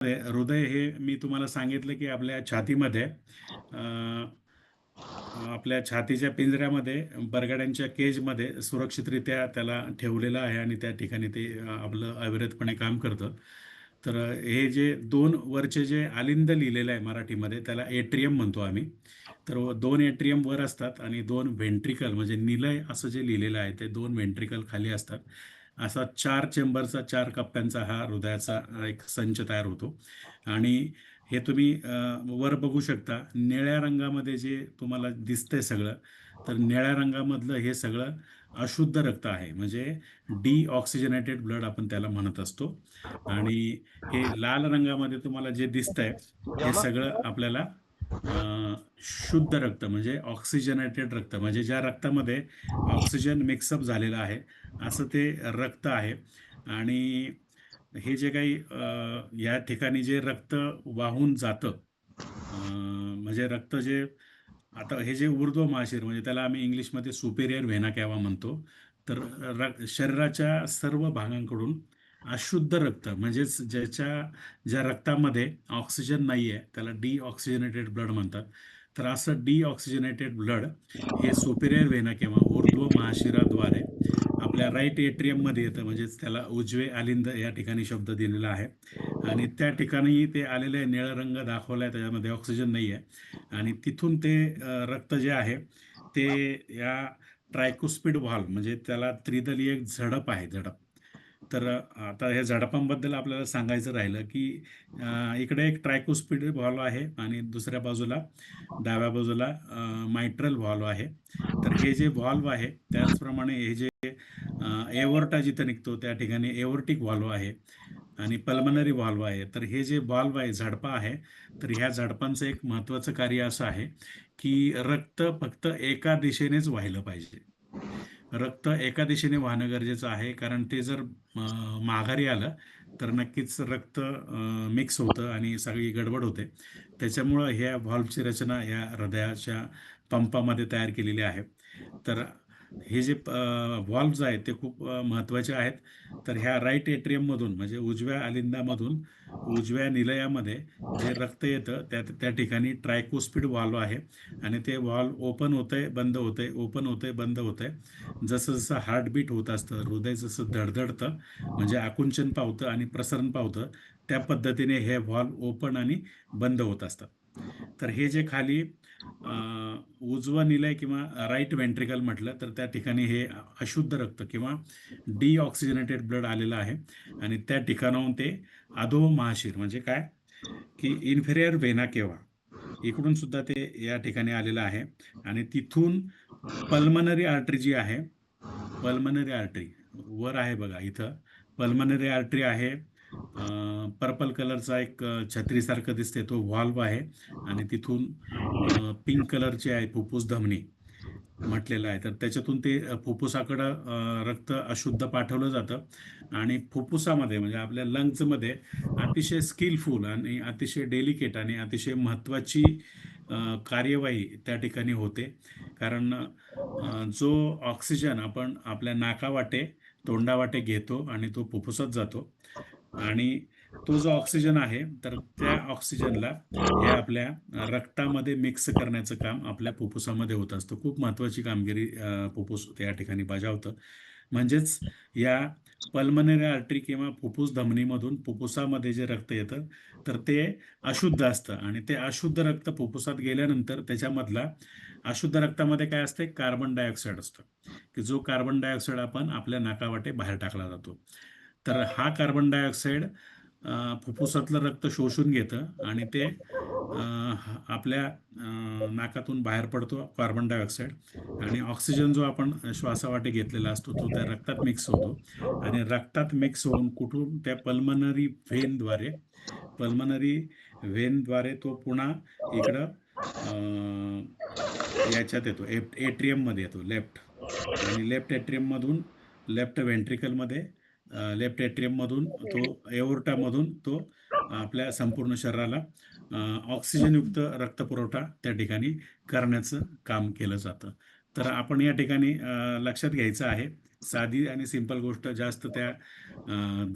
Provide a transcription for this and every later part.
हृदय हे मी तुम्हाला सांगितलं की आपल्या छातीमध्ये आपल्या छातीच्या पिंजऱ्यामध्ये बरगड्यांच्या केजमध्ये सुरक्षितरित्या त्याला ठेवलेलं आहे आणि त्या ठिकाणी ते आपलं अविरतपणे काम करतं. तर हे जे दोन वरचे जे आलिंद लिहिलेलं आहे मराठीमध्ये त्याला एट्रियम म्हणतो आम्ही. तर दोन एट्रियम वर असतात आणि दोन व्हेंट्रिकल म्हणजे निलय असं जे लिहिलेलं आहे ते दोन व्हेंट्रिकल खाली असतात. असा चार चेंबरचा चार कप्प्यांचा हा हृदयाचा एक संच तयार होतो. आणि हे तुम्ही वर बघू शकता निळ्या रंगामध्ये जे तुम्हाला दिसतंय सगळं तर निळ्या रंगामधलं हे सगळं अशुद्ध रक्त आहे. म्हणजे डी ऑक्सिजनेटेड ब्लड आपण त्याला म्हणत असतो. आणि हे लाल रंगामध्ये तुम्हाला जे दिसतंय हे सगळं आपल्याला शुद्ध रक्त म्हणजे ऑक्सिजनेटेड रक्त म्हणजे ज्या रक्तामध्ये ऑक्सिजन मिक्सअप झालेलं आहे असं ते रक्त आहे. आणि हे जे काही या ठिकाणी जे रक्त वाहून जातं म्हणजे रक्त जे आता हे जे ऊर्ध्व महाशीर म्हणजे त्याला आम्ही इंग्लिशमध्ये सुपेरियर व्हेना कॅवा म्हणतो तर र शरीराच्या सर्व भागांकडून अशुद्ध रक्त म्हणजेच ज्याच्या ज्या रक्तामध्ये ऑक्सिजन नाही आहे त्याला डी ऑक्सिजनेटेड ब्लड म्हणतात. तर असं डी ऑक्सिजनेटेड ब्लड हे सुपेरियर वेना किंवा ऊर्ध्व महाशिराद्वारे आपल्या राईट एट्रियममध्ये येतं. म्हणजेच त्याला उजवे आलिंद या ठिकाणी शब्द दिलेला आहे. आणि त्या ठिकाणी ते आलेले निळा रंग दाखवला आहे त्याच्यामध्ये ऑक्सिजन नाही आहे आणि तिथून ते रक्त जे आहे ते या ट्रायकोस्पिड व्हॉल्व म्हणजे त्याला त्रिदली एक झडप आहे झडप. तर आता ह्या झडपांबद्दल आपल्याला सांगायचं राहिलं की इकडे एक ट्रायकोस्पिड व्हॉल्व आहे आणि दुसऱ्या बाजूला डाव्या बाजूला मायट्रल व्हॉल्व आहे. तर हे जे व्हॉल्व आहे त्याचप्रमाणे हे जे एवर्टा जिथे निघतो त्या ठिकाणी एवर्टिक व्हॉल्व आहे आणि पल्मनरी व्हॉल्व आहे. तर हे जे व्हॉल्व आहे झडपा आहे तर ह्या झडपांचं एक महत्त्वाचं कार्य असं आहे की रक्त फक्त एका दिशेनेच वाहिलं पाहिजे. रक्त एका दिशेने वाहणं गरजेचं आहे कारण ते जर माघारी आलं तर नक्कीच रक्त मिक्स होतं आणि सगळी गडबड होते. त्याच्यामुळं ह्या व्हॉल्वची रचना या हृदयाच्या पंपामध्ये तयार केलेली आहे. तर हे जे व्हॉल्व्ज आहेत ते खूप महत्त्वाचे आहेत. तर ह्या राईट एट्रियममधून म्हणजे उजव्या आलिंदामधून उजव्या निलयामध्ये जे रक्त येतं त्या त्या ठिकाणी ट्रायकोस्पीड व्हॉल्व आहे. आणि ते व्हॉल्व ओपन होतंय बंद होतंय ओपन होतंय बंद होतंय. जसं जसं हार्टबीट होत असतं हृदय जसं धडधडतं म्हणजे आकुंचन पावतं आणि प्रसरण पावतं त्या पद्धतीने हे व्हॉल्व ओपन आणि बंद होत असतात तर हे जे खाली उजवा उजवं निलय किंवा राईट वेंट्रिकल म्हटलं तर त्या ठिकाणी हे अशुद्ध रक्त किंवा डीऑक्सिजनेटेड ब्लड आलेलं आहे. आणि त्या ठिकाणाहून ते अधो महाशीर म्हणजे काय? की इन्फेरियर वेना केव्हा इकडून सुद्धा ते या ठिकाणी आलेलं आहे. आणि तिथून पल्मनरी आर्टरी जी आहे पल्मनरी आर्टरी वर आहे बघा इथं. पल्मनरी आर्टरी आहे पर्पल कलरचा एक छत्रीसारखं दिसते तो व्हॉल्व आहे. आणि तिथून पिंक कलरची आहे फुफ्फुस धमनी म्हटलेलं आहे. तर त्याच्यातून ते फुफ्फुसाकडं रक्त अशुद्ध पाठवलं जातं. आणि फुफ्फुसामध्ये म्हणजे आपल्या लंग्समध्ये अतिशय स्किलफुल आणि अतिशय डेलिकेट आणि अतिशय महत्त्वाची कार्यवाही त्या ठिकाणी होते. कारण जो ऑक्सिजन आपण आपल्या नाकावाटे तोंडावाटे घेतो आणि तो फुफ्फुसात जातो आणि तो जो ऑक्सिजन आहे तर त्या ऑक्सिजनला हे आपल्या रक्तामध्ये मिक्स करण्याचं काम आपल्या फुफ्फुसामध्ये होत असतं. खूप महत्त्वाची कामगिरी फुफ्फुस त्या ठिकाणी बजावतं. म्हणजेच या पल्मनरी आर्टरी किंवा फुफ्फुस धमनीमधून फुफ्फुसामध्ये जे रक्त येतं तर ते अशुद्ध असतं. आणि ते अशुद्ध रक्त फुफ्फुसात गेल्यानंतर त्याच्यामधला अशुद्ध रक्तामध्ये काय असते? कार्बन डायऑक्साईड असतं. की जो कार्बन डायऑक्साईड आपण आपल्या नाकावाटे बाहेर टाकला जातो. तर हा कार्बन डायऑक्साईड फुफ्फुसातलं रक्त शोषून घेतं आणि ते आपल्या नाकातून बाहेर पडतो कार्बन डायऑक्साईड आणि ऑक्सिजन जो आपण श्वासावाटे घेतलेला असतो तो त्या रक्तात मिक्स होतो. आणि रक्तात मिक्स होऊन कुठून त्या पल्मनरी व्हेनद्वारे पल्मनरी व्हेनद्वारे तो पुन्हा इकडं याच्यात येतो ए एट्रियममध्ये येतो लेफ्ट आणि लेफ्ट एट्रियममधून लेफ्ट व्हेंट्रिकलमध्ये लेफ्ट एट्रियममधून तो एओर्टामधून तो आपल्या संपूर्ण शरीराला ऑक्सिजनयुक्त रक्तपुरवठा त्या ठिकाणी करण्याचं काम केलं जातं. तर आपण या ठिकाणी लक्षात घ्यायचं आहे. साधी आणि सिंपल गोष्ट जास्त त्या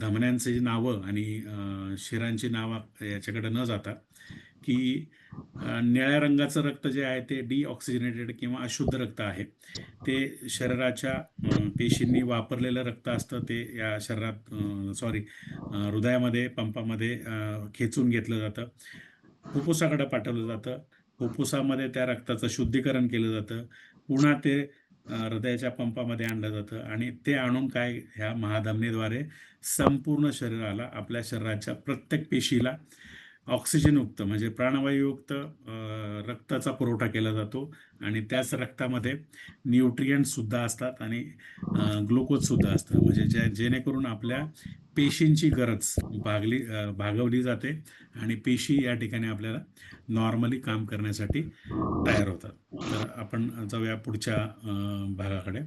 धमन्यांची नावं आणि शिरांची नावं याच्याकडे न जाता की निळ्या रंगाचं रक्त जे आहे ते डिऑक्सिजनेटेड किंवा अशुद्ध रक्त आहे. ते शरीराच्या पेशींनी वापरलेलं रक्त असतं. ते या शरीरात सॉरी हृदयामध्ये पंपामध्ये खेचून घेतलं जातं. फुफ्फुसाकडे पाठवलं जातं. फुफ्फुसामध्ये त्या रक्ताचं शुद्धीकरण केलं जातं. पुन्हा ते हृदयाच्या पंपामध्ये आणलं जातं आणि ते आणून काय ह्या महाधमनीद्वारे संपूर्ण शरीराला आपल्या शरीराच्या प्रत्येक पेशीला ऑक्सिजनयुक्त म्हणजे प्राणवायूयुक्त रक्ताचा पुरवठा केला जातो आणि त्याच रक्तामध्ये न्यूट्रियंटसुद्धा असतात आणि ग्लुकोजसुद्धा असतं. म्हणजे ज्या जेणेकरून आपल्या पेशींची गरज भागली भागवली जाते आणि पेशी या ठिकाणी आपल्याला नॉर्मली काम करण्यासाठी तयार होतात. तर आपण जाऊया पुढच्या भागाकडे.